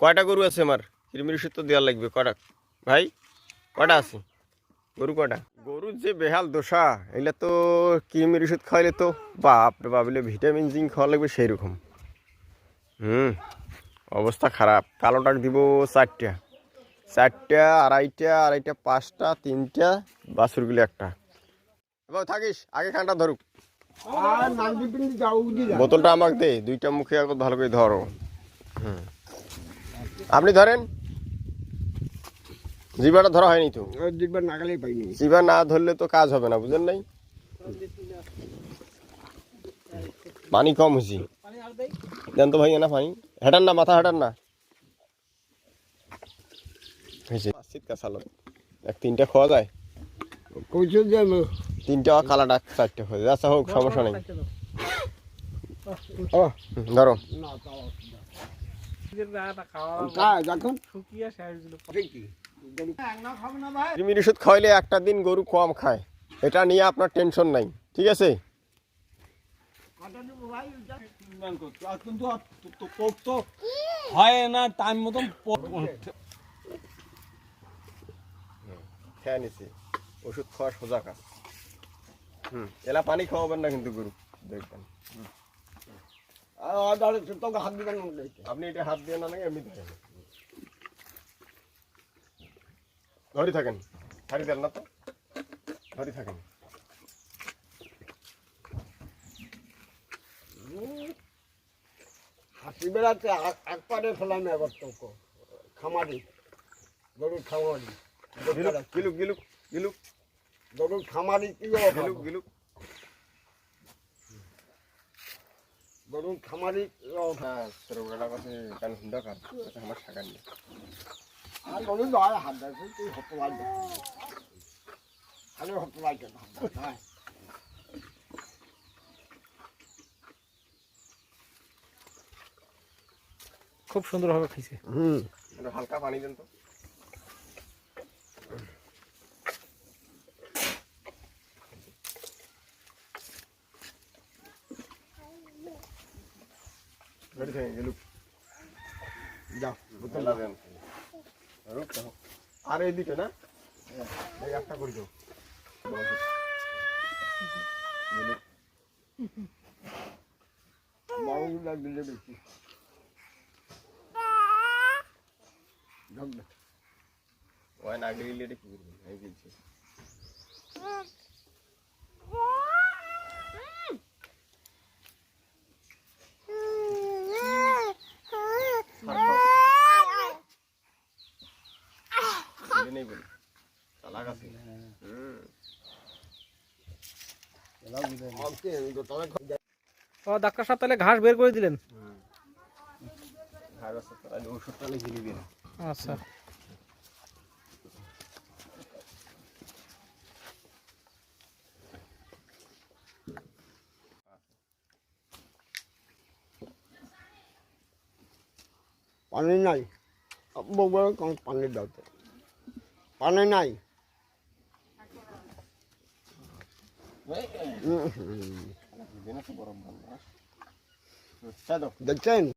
কয়টা গরু আছে আমার? কৃমির ওষুধ তো দেওয়ার লাগবে কটা ভাই কটা আছে? গরু কটা গরুর যে বেহাল দোষা এগুলা তো কৃমির ওষুধ খাওয়াইলে তো বাপ রে বাপ ভিটামিন জিঙ্ক খাওয়া লাগবে সেই রকম হুম অবস্থা খারাপ। কালোটাক দিব চারটা। চারটা আড়াইটা আড়াইটা পাঁচটা তিনটা বাছুরগুলি একটা। এবার থাকিস আগে খানটা ধরুক। বোতলটা আমাকে দে দুইটা মুখে ভালো করে ধরো। আপনি ধরেন জিবাটা ধরা হয়নি তো? নাগালেই পাইনি। জিবা না ধরলে তো কাজ হবে না বুঝলেন নাই? পানি কম হয়েছি। দেন তো ভাই না পানি। হেঁটান না মাথা হেঁটান না। হয়েছে। শীতকা সালত এক তিনটা খাওয়া যায়। তিনটা কালাটা চারটে হয়ে যায়। আচ্ছা হোক সমস্যা নেই। ধরো। কৃমির ওষুধ খাওয়াইলে একটা দিন গরু কম খায়। এটা নিয়ে আপনার টেনশন নাই। ঠিক আছে? হয় না টাইম মতন খেয়ে নিছি। ওষুধ খাওয়া সোজা কাজ। হুম এলা পানি খাওয়াবেন না কিন্তু গরু। দেখবেন। আদারে তোকে হাত দিবেন আপনি এটা হাত দিয়ে না এমনি ধরি থাকেন। ছাড়ি দেন না তো? ধরি থাকেন। হাসি বেড়াতে এক পারে ফেলাম এবার তোকে খামারি গরুর খামারি। গিলুক গিলুক গিলুক গিলুক। গরুর খামারি কি গিলুক গিলুক। গরুর খামারি হ্যাঁ ছোটবেলা কথা কান হুন্ডা কান কথা আমার সাকার নেই আর গরু দয় হাত দেখো তুই হতে লাগবে খালি হতে লাগবে হ্যাঁ। খুব সুন্দরভাবে খাইছে। হুম হালকা পানি দেন তো। ধরি থাকেন গিলুক যাও। আর এইদিকে না এই একটা করে দাও। বড়গুলা দিলে বেশি যাক না। ওই না গিলে এটা কি এই গিলছে নেই বলি চালাক আছে। হুম। আজকে তবে ও ডাক্তার সাহেব তাহলে ঘাস বের করে দিলেন? তাহলে ওষুধটা আচ্ছা। পানি নাই। কম পানি দাও তো। পানি নাই। ভালো দেখছেন